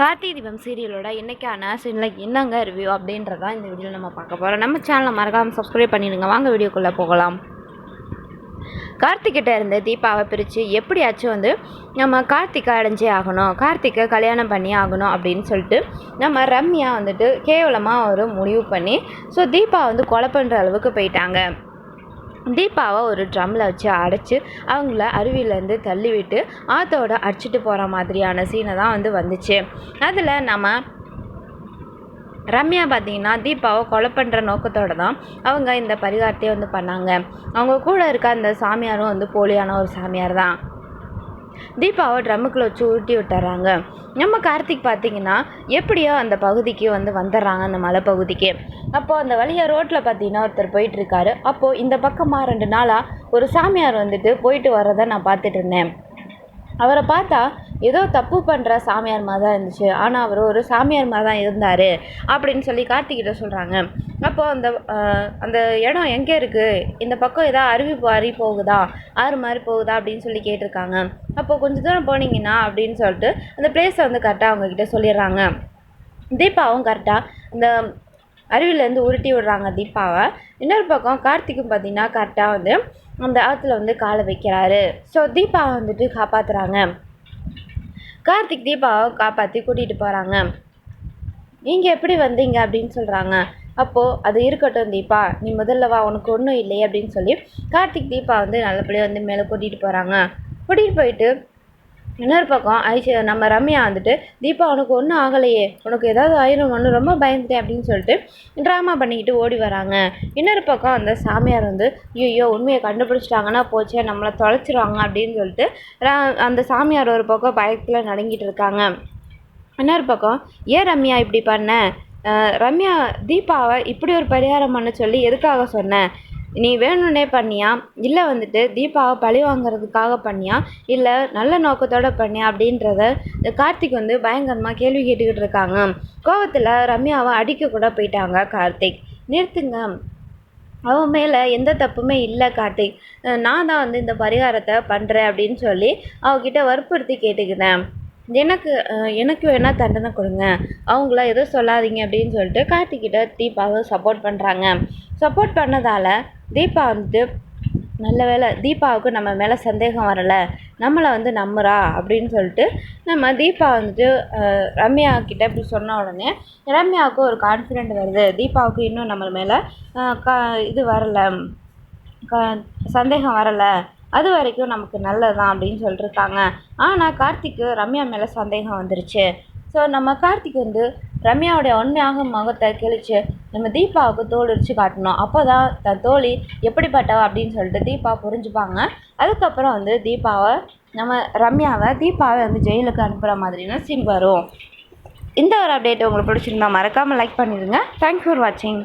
கார்த்திகை தீபம் சீரியலோட என்னைக்கான சீனில் என்னங்க ரிவ்யூ அப்படின்றதான் இந்த வீடியோவில் நம்ம பார்க்க போகிறோம் நம்ம சேனலை மறக்காமல் சப்ஸ்கிரைப் பண்ணிடுங்க. வாங்க வீடியோக்குள்ளே போகலாம். கார்த்திக்கிட்ட இருந்து தீபாவை பிரித்து எப்படியாச்சும் வந்து நம்ம கார்த்திகை அடைஞ்சே ஆகணும். கார்த்திகை கல்யாணம் பண்ணி ஆகணும் அப்படின்னு சொல்லிட்டு நம்ம ரம்யா வந்துட்டு கேவலமாக ஒரு முடிவு பண்ணி ஸோ தீபா வந்து கொலை பண்ணுற அளவுக்கு போயிட்டாங்க. தீபாவை ஒரு ட்ரம்மில் வச்சு அடைச்சி அவங்கள அருவியிலேருந்து தள்ளிவிட்டு ஆத்தோட அடிச்சிட்டு போகிற மாதிரியான சீனை தான் வந்து வந்துச்சு. அதில் நம்ம ரம்யா பார்த்தீங்கன்னா தீபாவை கொலை பண்ணுற நோக்கத்தோடு தான் அவங்க இந்த பரிகாரத்தையே வந்து பண்ணாங்க. அவங்க கூட இருக்க அந்த சாமியாரும் வந்து போலியான ஒரு சாமியார் தான். தீபாவை ட்ரம்முக்குள்ளே வச்சு உருட்டி விட்டுறாங்க. நம்ம கார்த்திக் பார்த்தீங்கன்னா எப்படியோ அந்த பகுதிக்கு வந்து வந்துடுறாங்க அந்த மலை பகுதிக்கு. அப்போது அந்த வழியாக ரோட்டில் பார்த்தீங்கன்னா ஒருத்தர் போயிட்டுருக்காரு. அப்போது இந்த பக்கமாக ரெண்டு நாளாக ஒரு சாமியார் வந்துட்டு போயிட்டு வர்றதை நான் பார்த்துட்டு இருந்தேன் அவரை பார்த்தா ஏதோ தப்பு பண்ணுற சாமியார் மாதிரி தான் இருந்துச்சு. ஆனால் அவர் ஒரு சாமியார் மாதிரி தான் இருந்தார் அப்படின்னு சொல்லி கார்த்திகிட்ட சொல்கிறாங்க அப்போது அந்த அந்த இடம் எங்கே இருக்குது இந்த பக்கம் ஏதாவது அருவி மாறி போகுதா? ஆறு மாதிரி போகுதா? அப்படின்னு சொல்லி கேட்டிருக்காங்க. அப்போது கொஞ்சம் தூரம் போனீங்கன்னா அப்படின்னு சொல்லிட்டு அந்த பிளேஸை வந்து கரெக்டாக அவங்கக்கிட்ட சொல்லிடுறாங்க. தீபாவும் கரெக்டாக இந்த அருவிலேருந்து உருட்டி விடுறாங்க தீபாவை. இன்னொரு பக்கம் கார்த்திக்கும் பார்த்தீங்கன்னா கரெக்டாக வந்து அந்த ஆற்றுல வந்து காலை வைக்கிறாரு. ஸோ தீபாவை வந்துட்டு காப்பாற்றுறாங்க கார்த்திக் தீபாவை காப்பாற்றி கூட்டிகிட்டு போகிறாங்க நீங்கள் எப்படி வந்தீங்க அப்படின்னு சொல்கிறாங்க அப்போது அது இருக்கட்டும் தீபா. நீ முதல்ல வா உனக்கு ஒன்றும் இல்லையே அப்படின்னு சொல்லி கார்த்திக் தீபா வந்து நல்லபடியாக வந்து மேலே கூட்டிகிட்டு போகிறாங்க கூட்டிகிட்டு போயிட்டு இன்னொரு பக்கம் ஐஸ்வர்யா நம்ம ரம்யா வந்துட்டு தீபா உனக்கு ஒன்றும் ஆகலையே. உனக்கு ஏதாவது ஆயிரும் ஒன்று ரொம்ப பயந்துட்டேன் அப்படின்னு சொல்லிட்டு ட்ராமா பண்ணிக்கிட்டு ஓடி வராங்க. இன்னொரு பக்கம் அந்த சாமியார் வந்து ஐயோ உண்மையை கண்டுபிடிச்சிட்டாங்கன்னா போச்சே நம்மளை தொலைச்சிருவாங்க அப்படின்னு சொல்லிட்டு அந்த சாமியார் ஒரு பக்கம் பயத்தில் நடங்கிட்டு இருக்காங்க. இன்னொரு பக்கம் ஏன் ரம்யா இப்படி பண்ண? ரம்யா தீபாவை இப்படி ஒரு பரிகாரம் பண்ண சொல்லி எதுக்காக சொன்னேன் நீ வேணும்னே பண்ணியா? இல்லை வந்துட்டு தீபாவை பழி வாங்குறதுக்காக பண்ணியா? இல்லை நல்ல நோக்கத்தோடு பண்ணியா? அப்படின்றத கார்த்திக் வந்து பயங்கரமாக கேள்வி கேட்டுக்கிட்டு இருக்காங்க. கோவத்தில் ரம்யாவை அடிக்க கூட போயிட்டாங்க கார்த்திக். நிறுத்துங்க. அவன் மேலே எந்த தப்புமே இல்லை கார்த்திக். நான் தான் வந்து இந்த பரிகாரத்தை பண்ணுறேன் அப்படின்னு சொல்லி அவகிட்ட வற்புறுத்தி கேட்டுக்கிறேன் எனக்கு எனக்கு வேணால் தண்டனை கொடுங்க. அவங்கள எதுவும் சொல்லாதீங்க அப்படின்னு சொல்லிட்டு கார்த்திக்கிட்ட தீபாவை சப்போர்ட் பண்ணுறாங்க சப்போர்ட் பண்ணதால் தீபா வந்துட்டு நல்ல வேலை தீபாவுக்கு நம்ம மேலே சந்தேகம் வரலை. நம்மளை வந்து நம்புறா அப்படின்னு சொல்லிட்டு நம்ம தீபா வந்துட்டு ரம்யா கிட்ட இப்படி சொன்ன உடனே ரம்யாவுக்கு ஒரு கான்ஃபிடென்ட் வருது. தீபாவுக்கு இன்னும் நம்ம மேலே க இது வரலை. க சந்தேகம் வரலை. அது வரைக்கும் நமக்கு நல்லது தான் அப்படின்னு சொல்லியிருக்காங்க ஆனால் கார்த்திக்கு ரம்யா மேலே சந்தேகம் வந்துருச்சு. ஸோ நம்ம கார்த்திக் வந்து ரம்யாவுடைய உண்மையாக முகத்தை கிழிச்சு நம்ம தீபாவுக்கு தோல் உரிச்சு காட்டணும். அப்போ தான் தன் தோழி எப்படிப்பட்டவ அப்படின்னு சொல்லிட்டு தீபா புரிஞ்சுப்பாங்க. அதுக்கப்புறம் வந்து தீபாவை நம்ம ரம்யாவை தீபாவை வந்து ஜெயிலுக்கு அனுப்புகிற மாதிரினா சீன் வரும். இந்த ஒரு அப்டேட் உங்களுக்கு பிடிச்சிருந்தா மறக்காமல் லைக் பண்ணிடுங்க. தேங்க்ஸ் ஃபார் வாட்சிங்